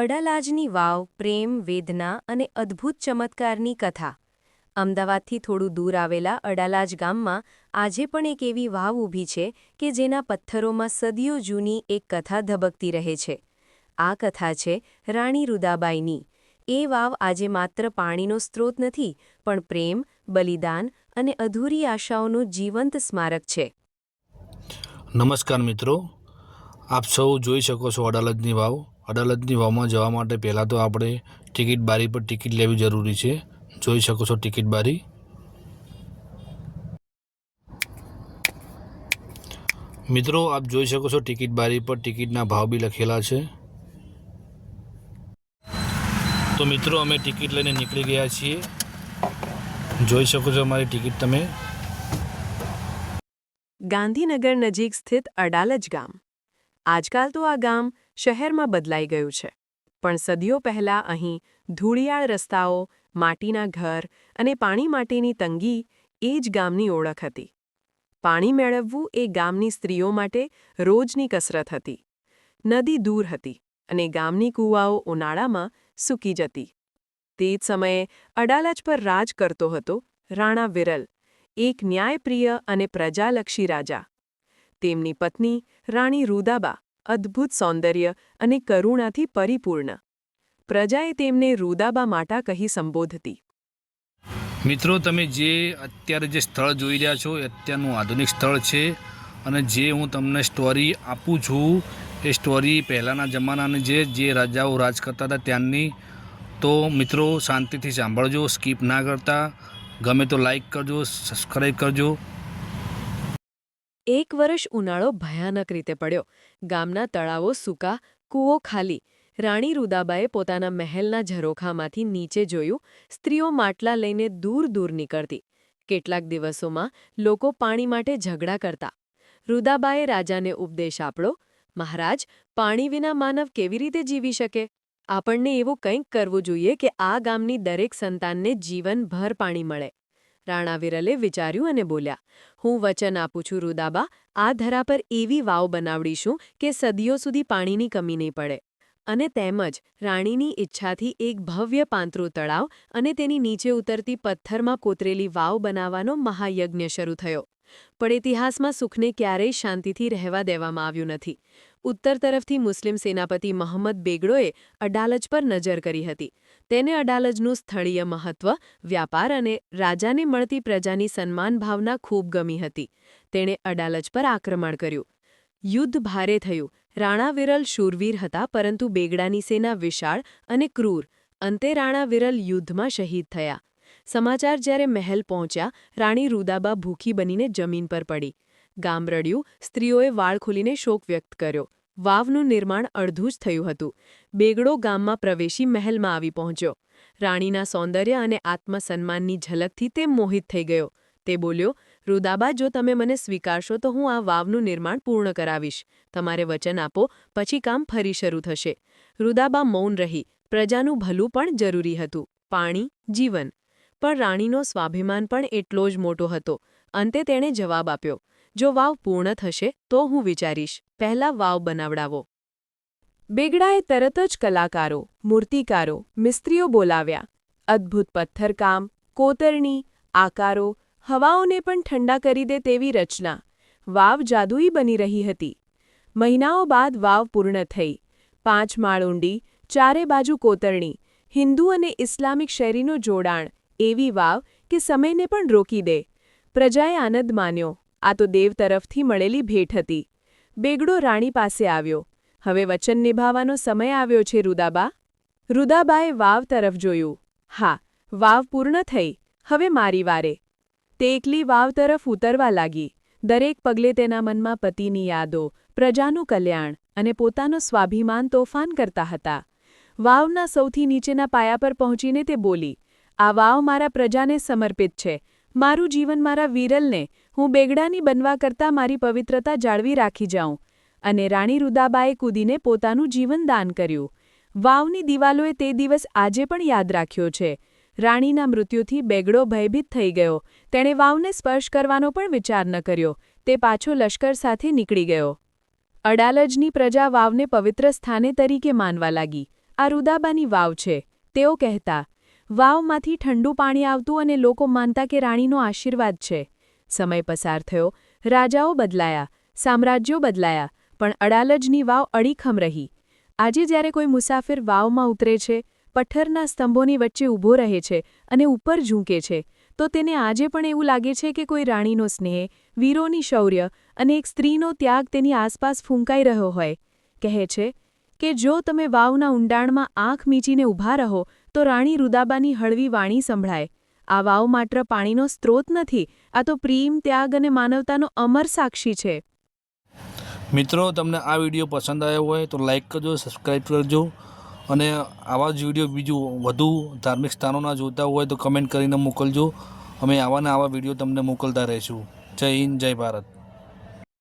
અડાલાજની વાવ, પ્રેમ, વેદના અને અદ્ભુત ચમત્કારની કથા. અમદાવાદથી થોડું દૂર આવેલા અડાલાજ ગામમાં આજે પણ એક એવી વાવ ઊભી છે કે જેના પથ્થરોમાં સદીઓ જૂની એક કથા ધબકતી રહે છે. આ કથા છે રાણી રુદાબાઈની. એ વાવ આજે માત્ર પાણીનો સ્ત્રોત નથી, પણ પ્રેમ, બલિદાન અને અધૂરી આશાઓનું જીવંત સ્મારક છે. નમસ્કાર મિત્રો. આપ સૌ જોઈ શકો છો અડાલજની વાવ. અડાલજની વાવમાં જવા માટે પહેલાં તો આપણે ટિકિટ બારી પર ટિકિટ લેવી જરૂરી છે. જોઈ શકો છો ટિકિટ બારી. મિત્રો, આપ જોઈ શકો છો ટિકિટ બારી પર ટિકિટના ભાવ બી લખેલા છે. તો મિત્રો, અમે ટિકિટ લઈને નીકળી ગયા છીએ. જોઈ શકો છો અમારી ટિકિટ તમે. ગાંધીનગર નજીક સ્થિત અડાલજ ગામ. આજકાલ તો આ ગામ શહેરમાં બદલાઈ ગયું છે. પણ સદીઓ પહેલાં અહીં ધૂળિયાળ રસ્તાઓ, માટીના ઘર અને પાણી માટેની તંગી એ જ ગામની ઓળખ હતી. પાણી મેળવવું એ ગામની સ્ત્રીઓ માટે રોજની કસરત હતી. નદી દૂર હતી અને ગામની કૂવાઓ ઉનાળામાં સૂકી જતી. તે જ સમયે અડાલજ પર રાજ કરતો હતો રાણા વિરલ, એક ન્યાયપ્રિય અને પ્રજાલક્ષી રાજા. તેમની પત્ની રાણી રૂદાબા અદ્ભુત સૌંદર્ય અને કરુણાથી પરિપૂર્ણ. પ્રજાએ તેમને રૂદાબા માટા કહી સંબોધતી. મિત્રો, તમે જે અત્યારે જે સ્થળ જોઈ રહ્યા છો એ અત્યારનું આધુનિક સ્થળ છે અને જે હું તમને સ્ટોરી આપું છું એ સ્ટોરી પહેલાંના જમાનાની જે જે રાજાઓ રાજ કરતા હતા ત્યાંની. તો મિત્રો, શાંતિથી સાંભળજો સ્કીપ ના કરતા. ગમે તો લાઈક કરજો સબસ્ક્રાઈબ કરજો. એક વર્ષ ઉનાળો ભયાનક રીતે પડ્યો. ગામના તળાવો સૂકા, કૂવો ખાલી. રાણી રૂદાબાએ પોતાના મહેલના ઝરોખામાંથી નીચે જોયું, સ્ત્રીઓ માટલા લઈને દૂર દૂર નીકળતી. કેટલાક દિવસોમાં લોકો પાણી માટે ઝઘડા કરતા. રુદાબાએ રાજાને ઉપદેશ આપડો મહારાજ, પાણી વિના માનવ કેવી રીતે જીવી શકે? આપણને એવું કંઈક કરવું જોઈએ કે આ ગામની દરેક સંતાનને જીવનભર પાણી મળે. રાણા વિરલે વિચાર્યું અને બોલ્યા, હું વચન આપું છું, રુદાબા. આ ધરા પર એવી વાવ બનાવડીશું કે સદીઓ સુધી પાણીની કમી નહીં પડે. અને તેમજ રાણીની ઈચ્છાથી એક ભવ્ય પાંતરું તળાવ અને તેની નીચે ઉતરતી પથ્થરમાં કોતરેલી વાવ બનાવવાનો મહાયજ્ઞ શરૂ થયો. પણ ઇતિહાસમાં સુખને ક્યારેય શાંતિથી રહેવા દેવામાં આવ્યું નથી. ઉત્તર તરફથી મુસ્લિમ સેનાપતિ મહંમદ બેગડોએ અડાલજ પર નજર કરી હતી. તેને અડાલજનું સ્થળીય મહત્વ, વ્યાપાર અને રાજાને મળતી પ્રજાની સન્માન ભાવના ખૂબ ગમી હતી. તેણે અડાલજ પર આક્રમણ કર્યું. યુદ્ધ ભારે થયું. રાણા વિરલ શૂરવીર હતા, પરંતુ બેગડાની સેના વિશાળ અને ક્રૂર. અંતે રાણા વિરલ યુદ્ધમાં શહીદ થયા. સમાચાર જ્યારે મહેલ પહોંચ્યા, રાણી રૂદાબા ભૂખી બનીને જમીન પર પડી. ગામ રડ્યું સ્ત્રીઓએ વાળ ખોલીને શોક વ્યક્ત કર્યો. વાવનું નિર્માણ અડધું જ થયું હતું. બેગડો ગામમાં પ્રવેશી મહેલમાં આવી પહોંચ્યો. રાણીના સૌંદર્ય અને આત્મસન્માનની ઝલકથી તે મોહિત થઈ ગયો. તે બોલ્યો, રુદાબા, જો તમે મને સ્વીકારશો, તો હું આ વાવનું નિર્માણ પૂર્ણ કરાવીશ. તમારે વચન આપો, પછી કામ ફરી શરૂ થશે. રુદાબા મૌન રહી. પ્રજાનું ભલું પણ જરૂરી હતું. પાણી, જીવન. પણ રાણીનો સ્વાભિમાન પણ એટલો જ મોટો હતો. અંતે તેણે જવાબ આપ્યો જો વાવ પૂર્ણ થશે, તો હું વિચારીશ, પહેલા વાવ બનાવડાવો. બેગડાએ તરત જ કલાકારો, મૂર્તિકારો, મિસ્ત્રીઓ બોલાવ્યા. અદ્ભુત પથ્થરકામ, કોતરણી, આકારો, હવાઓને પણ ઠંડા કરી દે તેવી રચના. વાવ જાદુઈ બની રહી હતી. મહિનાઓ બાદ વાવ પૂર્ણ થઈ. પાંચ માળ ઊંડી, ચારે બાજુ કોતરણી, હિન્દુ અને ઇસ્લામિક શૈલીનું જોડાણ, એવી વાવ કે સમયને પણ રોકી દે. પ્રજાએ આનંદ માન્યો. આ તો દેવ તરફથી મળેલી ભેટ હતી. બેગડો રાણી પાસે આવ્યો. હવે વચન નિભાવવાનો સમય આવ્યો છે, રુદાબા. રુદાબાએ વાવ તરફ જોયું. હા, વાવ પૂર્ણ થઈ. હવે મારી વારે. તે એકલી વાવ તરફ ઉતરવા લાગી. દરેક પગલે તેના મનમાં પતિની યાદો, પ્રજાનું કલ્યાણ અને પોતાનો સ્વાભિમાન તોફાન કરતા હતા. વાવના સૌથી નીચેના પાયા પર પહોંચીને તે બોલી, આ વાવ મારા પ્રજાને સમર્પિત છે. મારું જીવન મારા વિરલને હું બેગડાની બનવા કરતાં મારી પવિત્રતા જાળવી રાખી જાઉં અને રાણી રુદાબાએ કૂદીને પોતાનું જીવન દાન કર્યું. વાવની દિવાલોએ તે દિવસ આજે પણ યાદ રાખ્યો છે. રાણીના મૃત્યુથી બેગડો ભયભીત થઈ ગયો. તેણે વાવને સ્પર્શ કરવાનો પણ વિચાર ન કર્યો. તે પાછો લશ્કર સાથે નીકળી ગયો. અડાલજની પ્રજા વાવને પવિત્ર સ્થાને તરીકે માનવા લાગી. આ રુદાબાની વાવ છે. તેઓ કહેતા વાવમાંથી ઠંડુ પાણી આવતું અને લોકો માનતા કે રાણીનો આશીર્વાદ છે. સમય પસાર થયો, રાજાઓ બદલાયા, સામ્રાજ્યો બદલાયા, પણ અડાલજની વાવ અડીખમ રહી. આજે જ્યારે કોઈ મુસાફિર વાવમાં ઉતરે છે, પથ્થરના સ્તંભોની વચ્ચે ઊભો રહે છે અને ઉપર ઝૂંકે છે, તો તેને આજે પણ એવું લાગે છે કે કોઈ રાણીનો સ્નેહ, વીરોની શૌર્ય અને એક સ્ત્રીનો ત્યાગ તેની આસપાસ ફૂંકાઈ રહ્યો હોય. કહે છે કે જો તમે વાવના ઊંડાણમાં આંખ મીચીને ઊભા રહો, તો રાણી રુદાબાની હળવી વાણી સંભળાય. આ વાવ માત્ર પાણીનો સ્ત્રોત નથી, આ તો પ્રેમ, ત્યાગ અને માનવતાનો અમર સાક્ષી છે. મિત્રો, તમને આ વીડિયો પસંદ આવ્યો હોય તો લાઈક કરજો સબસ્ક્રાઈબ કરજો અને આવા જ વીડિયો બીજું વધુ ધાર્મિક સ્થાનોના જોતા હોય તો કમેન્ટ કરીને મોકલજો. અમે આવાના આવા વીડિયો તમને મોકલતા રહીશું. જય હિન્દ, જય ભારત.